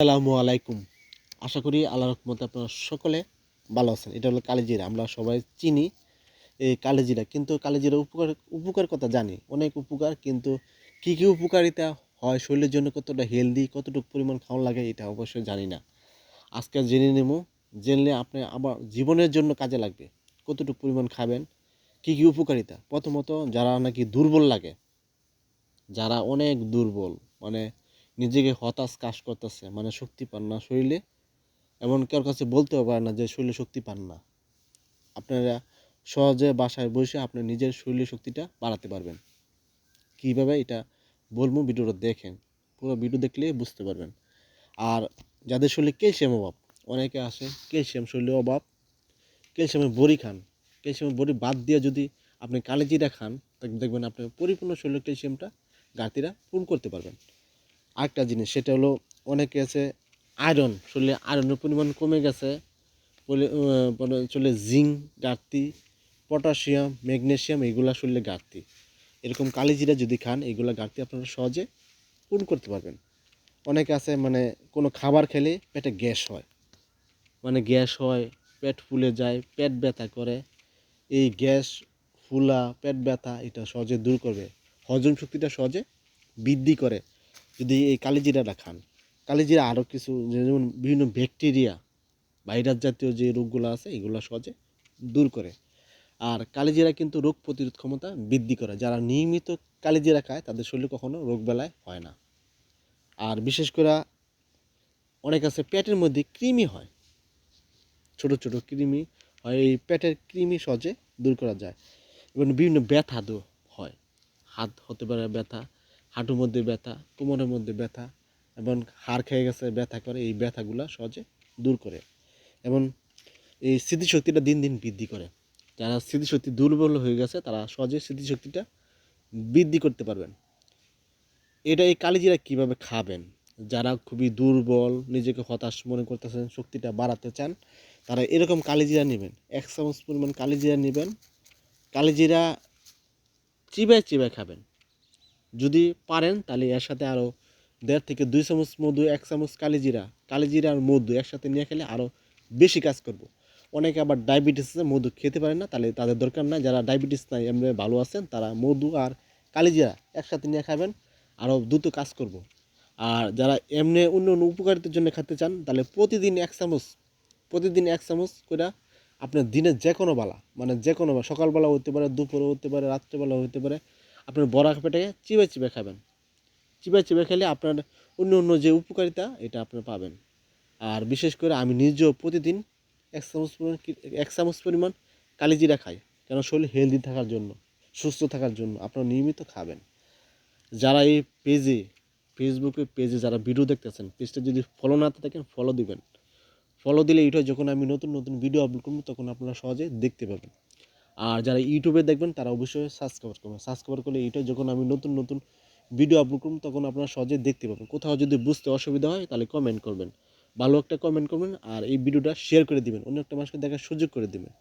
আসসালামু আলাইকুম। আশা করি আল্লাহ রহমতে আপনারা সকলে ভালো আছেন। এটা হলো কালিজিরা। আমরা সবাই চিনি এই কালিজিরা। কিন্তু কালিজিরা উপকার উপকার কথা জানি। অনেক উপকার, কিন্তু কী কী উপকারিতা হয়, শরীরের জন্য কতটা হেলদি কতটুকু পরিমাণ খাওয়া লাগে, এটা অবশ্যই জানি না। আজকে জেনে নেব, জেনলে আপনি আবার জীবনের জন্য কাজে লাগবে। কতটুকু পরিমাণ খাবেন, কী কী উপকারিতা? প্রথমত যারা নাকি দুর্বল লাগে, যারা অনেক দুর্বল মানে নিজেকে হতাশ কাজ করতেছে মানে শক্তি পান না শরীরে। এমন কারোর কাছে বলতেও পারে না যে শরীরে শক্তি পান না। আপনারা সহজে বাসায় বসে আপনি নিজের শরীরের শক্তিটা বাড়াতে পারবেন। কীভাবে এটা বলব ভিডিওটা দেখেন। পুরো ভিডিও দেখলে বুঝতে পারবেন। আর যাদের শরীরে ক্যালসিয়াম অভাব, অনেকে আসে ক্যালসিয়াম শরীরে অভাব ক্যালসিয়ামের বড়ি খান। ক্যালসিয়ামের বড়ি বাদ দিয়ে যদি আপনি কালিজিরা খান দেখবেন আপনি পরিপূর্ণ শরীরের ক্যালসিয়ামটা ঘাটতিটা পূরণ করতে পারবেন। আরেকটা জিনিস, সেটা হলো অনেকে আছে আয়রন শরীরে আয়রনের পরিমাণ কমে গেছে, বলে চলে জিঙ্ক ঘাটতি পটাশিয়াম ম্যাগনেশিয়াম এগুলা শরীরে ঘাটতি। এরকম কালিজিরা যদি খান, এগুলো ঘাটতি আপনারা সহজে পূরণ করতে পারবেন। অনেকে আছে মানে কোনো খাবার খেলে পেটে গ্যাস হয়। মানে গ্যাস হয়, পেট ফুলে যায়, পেট ব্যথা করে। এই গ্যাস ফুলা, পেট ব্যথা, এটা সহজে দূর করবে। হজম শক্তিটা সহজে বৃদ্ধি করে। যদি এই কালিজিরাটা খান, কালিজিরা আরও কিছু যেমন বিভিন্ন ব্যাকটেরিয়া, ভাইরাস জাতীয় যে রোগগুলো আছে, এগুলো সহজে দূর করে। আর কালিজিরা কিন্তু রোগ প্রতিরোধ ক্ষমতা বৃদ্ধি করে। যারা নিয়মিত কালিজিরা খায়, তাদের শরীরে কখনো রোগ বেলায় হয় না। আর বিশেষ করে অনেক আছে, পেটের মধ্যে কৃমি হয়। ছোট ছোট কৃমি হয়, এই পেটের কৃমি সহজে দূর করা যায়। এবং বিভিন্ন ব্যথা হয়। হাত হতে পারে ব্যথা হাঁটুর মধ্যে ব্যথা, কোমরের মধ্যে ব্যথা এবং হাড় খেয়ে গেছে, ব্যথা করে, এই ব্যথাগুলো সহজে দূর করে এবং এই স্মৃতিশক্তিটা দিন দিন বৃদ্ধি করে। যারা স্মৃতিশক্তি দুর্বল হয়ে গেছে, তারা সহজে স্মৃতিশক্তিটা বৃদ্ধি করতে পারবেন। এটা এই কালিজিরা কীভাবে খাবেন? যারা খুবই দুর্বল, নিজেকে হতাশ মনে করতেছেন, শক্তিটা বাড়াতে চান, তারা এরকম কালিজিরা নেবেন। এক চামচ পরিমাণ কালিজিরা নেবেন। কালিজিরা চিবায় চিবায় খাবেন। যদি পারেন, তাহলে এর সাথে আরও দেড় থেকে দুই চামচ মধু, এক চামচ কালিজিরা কালিজিরা আর মধু একসাথে নিয়ে খেলে আরও বেশি কাজ করব। অনেকে আবার ডায়াবেটিস মধু খেতে পারেন না, তাহলে তাদের দরকার নাই। যারা ডায়াবেটিস নাই, এমনি ভালো আছেন, তারা মধু আর কালিজিরা একসাথে নিয়ে খাবেন আরও দ্রুত কাজ করব। আর যারা এমনি অন্য অন্য উপকারিতার জন্য খেতে চান, তাহলে প্রতিদিন এক চামচ, প্রতিদিন এক চামচ করে আপনার দিনের যে কোনো বেলা মানে যে কোনো সকালবেলা হতে পারে, দুপুরে হতে পারে, রাত্রেবেলা হতে পারে আপনার বড়া পেটে চিবে চিবে খাবেন। চিবে চিবে খেলে আপনার অন্য অন্য যে উপকারিতা, এটা আপনার পাবেন। আর বিশেষ করে আমি নিজেও প্রতিদিন এক চামচ পরিমাণ এক চামচ পরিমাণ কালিজিরা খাই কেন শরীর হেলদি থাকার জন্য, সুস্থ থাকার জন্য আপনারা নিয়মিত খাবেন। যারা এই পেজে ফেসবুকে পেজে যারা ভিডিও দেখতেছেন, পেজটা যদি ফলো না থাকেন ফলো দিবেন। ফলো দিলে এটা যখন আমি নতুন নতুন ভিডিও আপলোড করব, তখন আপনারা সহজে দেখতে পাবেন। আর যারা ইউটিউবে দেখবেন, তারা অবশ্যই সাবস্ক্রাইব করবেন। সাবস্ক্রাইব করলে এটা যখন আমি নতুন নতুন ভিডিও আপলোড করুন তখন আপনারা সহজে দেখতে পাবেন। কোথাও যদি বুঝতে অসুবিধা হয়, তাহলে কমেন্ট করবেন। ভালো একটা কমেন্ট করবেন আর এই ভিডিওটা শেয়ার করে দিবেন। অন্য একটা মানুষকে দেখার সুযোগ করে দিবেন।